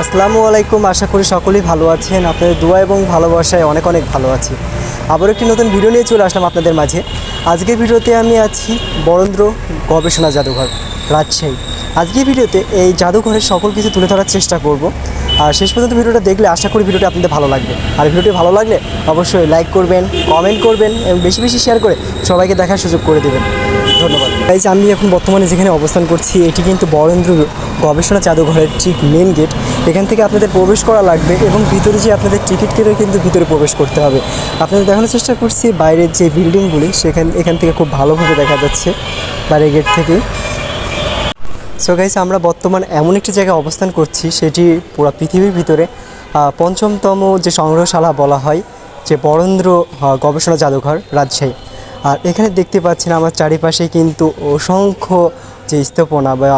আসসালামু আলাইকুম, আশা করি সকলেই ভালো আছেন। আপনাদের দোয়া এবং ভালোবাসায় অনেক অনেক ভালো আছি। আবার একটি নতুন ভিডিও নিয়ে চলে আসলাম আপনাদের মাঝে। আজকের ভিডিওতে আমি আছি বরেন্দ্র গবেষণা জাদুঘর, রাজশাহী। আজকের ভিডিওতে এই জাদুঘরের সকল কিছু তুলে ধরার চেষ্টা করব। আর শেষ পর্যন্ত ভিডিওটা দেখলে আশা করি ভিডিওটি আপনাদের ভালো লাগবে। আর ভিডিওটি ভালো লাগলে অবশ্যই লাইক করবেন কমেন্ট করবেন এবং বেশি বেশি শেয়ার করে সবাইকে দেখার সুযোগ করে দেবেন। ধন্যবাদ। গাইজ আমি এখন বর্তমানে যেখানে অবস্থান করছি, এটি কিন্তু বরেন্দ্র গবেষণা জাদুঘরের ঠিক মেন গেট এখান থেকে আপনাদের প্রবেশ করা লাগবে এবং ভিতরে যে আপনাদের টিকিট কেটে কিন্তু ভিতরে প্রবেশ করতে হবে। আপনাদের দেখানোর চেষ্টা করছি, বাইরের যে বিল্ডিংগুলি সেখান, এখান থেকে খুব ভালোভাবে দেখা যাচ্ছে বাইরের গেট থেকে। সো গাইস আমরা বর্তমান এমন একটি জায়গায় অবস্থান করছি, সেটি পুরো পৃথিবীর ভিতরে পঞ্চমতম যে সংগ্রহশালা বলা হয় যে বরেন্দ্র গবেষণা জাদুঘর রাজশাহী। আর এখানে দেখতে পাচ্ছেন আমার চারিপাশে কিন্তু অসংখ্য যে স্থাপনা বা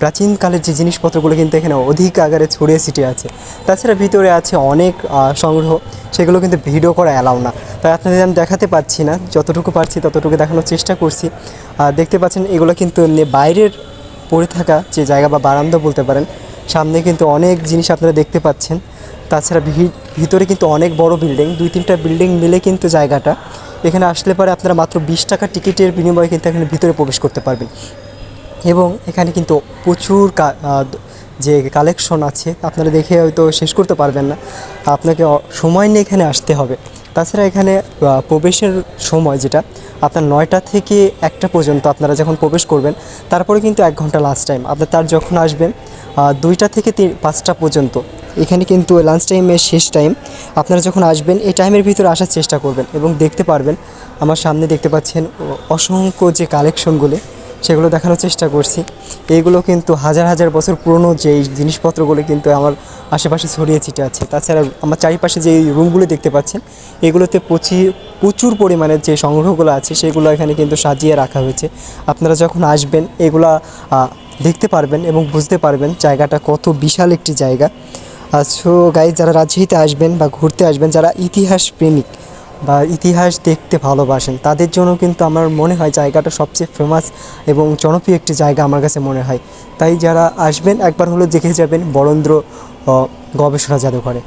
প্রাচীনকালের যে জিনিসপত্রগুলো কিন্তু এখানে অধিক আকারে ছড়িয়ে ছিটিয়ে আছে। তাছাড়া ভিতরে আছে অনেক সংগ্রহ, সেগুলো কিন্তু ভিডিও করা অ্যালাউ না। তাই আপনাদের আমি দেখাতে পাচ্ছি না, যতটুকু পারছি ততটুকু দেখানোর চেষ্টা করছি। আর দেখতে পাচ্ছেন এগুলো কিন্তু বাইরের পড়ে থাকা যে জায়গা বা বারান্দা বলতে পারেন, সামনে কিন্তু অনেক জিনিস আপনারা দেখতে পাচ্ছেন। তাছাড়া ভিতরে কিন্তু অনেক বড় বিল্ডিং, দুই তিনটা বিল্ডিং মিলে কিন্তু জায়গাটা। এখানে আসলে পরে আপনারা মাত্র বিশ টাকা টিকিটের বিনিময়ে কিন্তু এখানে ভিতরে প্রবেশ করতে পারবেন। এবং এখানে কিন্তু প্রচুর যে কালেকশন আছে, আপনারা দেখে হয়তো শেষ করতে পারবেন না। আপনাকে সময় নিয়ে এখানে আসতে হবে। তাছাড়া এখানে প্রবেশের সময় যেটা, আপনার নয়টা থেকে একটা পর্যন্ত আপনারা যখন প্রবেশ করবেন, তারপরে কিন্তু এক ঘণ্টা লাস্ট টাইম আপনার তার যখন আসবেন দুইটা থেকে তিন পাঁচটা পর্যন্ত। এখানে কিন্তু লাঞ্চ টাইমের শেষ টাইম আপনারা যখন আসবেন, এই টাইমের ভিতরে আসার চেষ্টা করবেন এবং দেখতে পারবেন, আমার সামনে দেখতে পাচ্ছেন অসংখ্য যে কালেকশনগুলি সেগুলো দেখানোর চেষ্টা করছি। এইগুলো কিন্তু হাজার হাজার বছর পুরনো যে জিনিসপত্রগুলো কিন্তু আমার আশেপাশে ছড়িয়ে ছিটে আছে। তাছাড়া আমার চারিপাশে যে রুমগুলো দেখতে পাচ্ছেন, এগুলোতে প্রচুর প্রচুর পরিমাণে যে সংগ্রহগুলো আছে, সেগুলো এখানে কিন্তু সাজিয়ে রাখা হয়েছে। আপনারা যখন আসবেন, এগুলা দেখতে পারবেন এবং বুঝতে পারবেন জায়গাটা কত বিশাল একটি জায়গা। সো গাইজ যারা রাজশাহীতে আসবেন বা ঘুরতে আসবেন, যারা ইতিহাস প্রেমিক বা ইতিহাস দেখতে ভালোবাসেন, তাদের জন্য কিন্তু আমার মনে হয় জায়গাটা সবচেয়ে ফেমাস এবং জনপ্রিয় একটি জায়গা আমার কাছে মনে হয়। তাই যারা আসবেন, একবার হলো দেখে যাবেন বরেন্দ্র গবেষণা জাদুঘরে।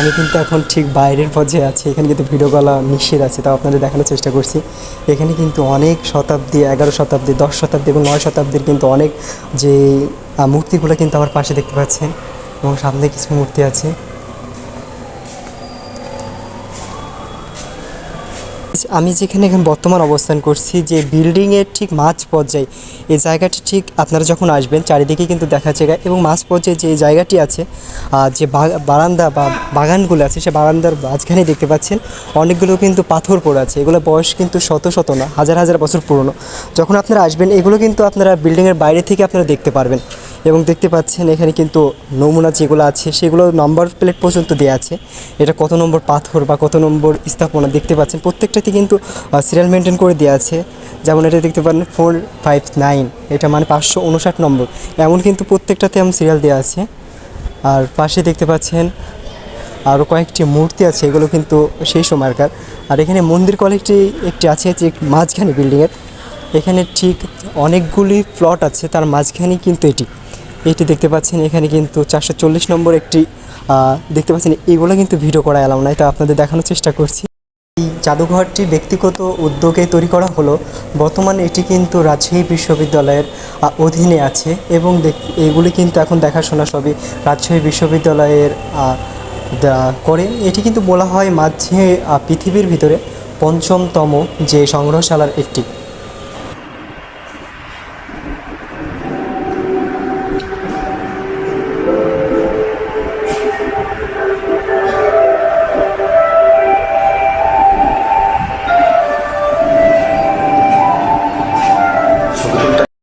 আমি কিন্তু এখন ঠিক বাইরের পর্যায়ে আছি, এখানে কিন্তু ভিডিও কলা নিষেধ আছে, তাও আপনাদের দেখানোর চেষ্টা করছি। এখানে কিন্তু অনেক শতাব্দী, এগারো শতাব্দী, দশ শতাব্দী এবং নয় শতাব্দীর কিন্তু অনেক যে মূর্তিগুলো কিন্তু আমার পাশে দেখতে পাচ্ছেন। এবং সামনে কিছু মূর্তি আছে। আমি যেখানে এখন বর্তমান অবস্থান করছি, যে বিল্ডিংয়ের ঠিক মাঝ পর্যায়ে, এই জায়গাটি ঠিক আপনারা যখন আসবেন, চারিদিকে কিন্তু দেখা জায়গা এবং মাঝ পর্যায়ে যে জায়গাটি আছে যে বারান্দা বা বাগানগুলো আছে, সে বারান্দার মাঝখানে দেখতে পাচ্ছেন, অনেকগুলো কিন্তু পাথর পড়ে আছে। এগুলো বয়স কিন্তু শত শত না, হাজার হাজার বছর পুরনো। যখন আপনারা আসবেন, এগুলো কিন্তু আপনারা বিল্ডিংয়ের বাইরে থেকে আপনারা দেখতে পারবেন। এবং দেখতে পাচ্ছেন এখানে কিন্তু নমুনা যেগুলো আছে, সেগুলো নম্বর প্লেট পর্যন্ত দেওয়া আছে। এটা কত নম্বর পাথর বা কত নম্বর স্থাপনা দেখতে পাচ্ছেন। প্রত্যেকটাতে কিন্তু সিরিয়াল মেনটেন করে দেওয়া আছে। যেমন এটা দেখতে পারেন ফোর ফাইভ নাইন এটা মানে পাঁচশো উনষাট নম্বর। এমন কিন্তু প্রত্যেকটাতে আমি সিরিয়াল দেওয়া আছে। আর পাশে দেখতে পাচ্ছেন আরও কয়েকটি মূর্তি আছে, এগুলো কিন্তু সেই সময়কার। আর এখানে মন্দির কলেজটি একটি আছে, যে মাঝখানে বিল্ডিংয়ের এখানে ঠিক অনেকগুলি প্লট আছে, তার মাঝখানেই কিন্তু এটি। এটি দেখতে পাচ্ছেন, এখানে কিন্তু চারশো চল্লিশ নম্বর একটি দেখতে পাচ্ছেন, এগুলো কিন্তু ভিডিও করা এলাম নাই, তা আপনাদের দেখানোর চেষ্টা করছি। এই জাদুঘরটি ব্যক্তিগত উদ্যোগে তৈরি করা হলো। বর্তমানে এটি কিন্তু রাজশাহী বিশ্ববিদ্যালয়ের অধীনে আছে এবং এগুলি কিন্তু এখন দেখাশোনা সবই রাজশাহী বিশ্ববিদ্যালয়ের করে। এটি কিন্তু বলা হয় মাঝে পৃথিবীর ভিতরে পঞ্চমতম যে সংগ্রহশালার একটি।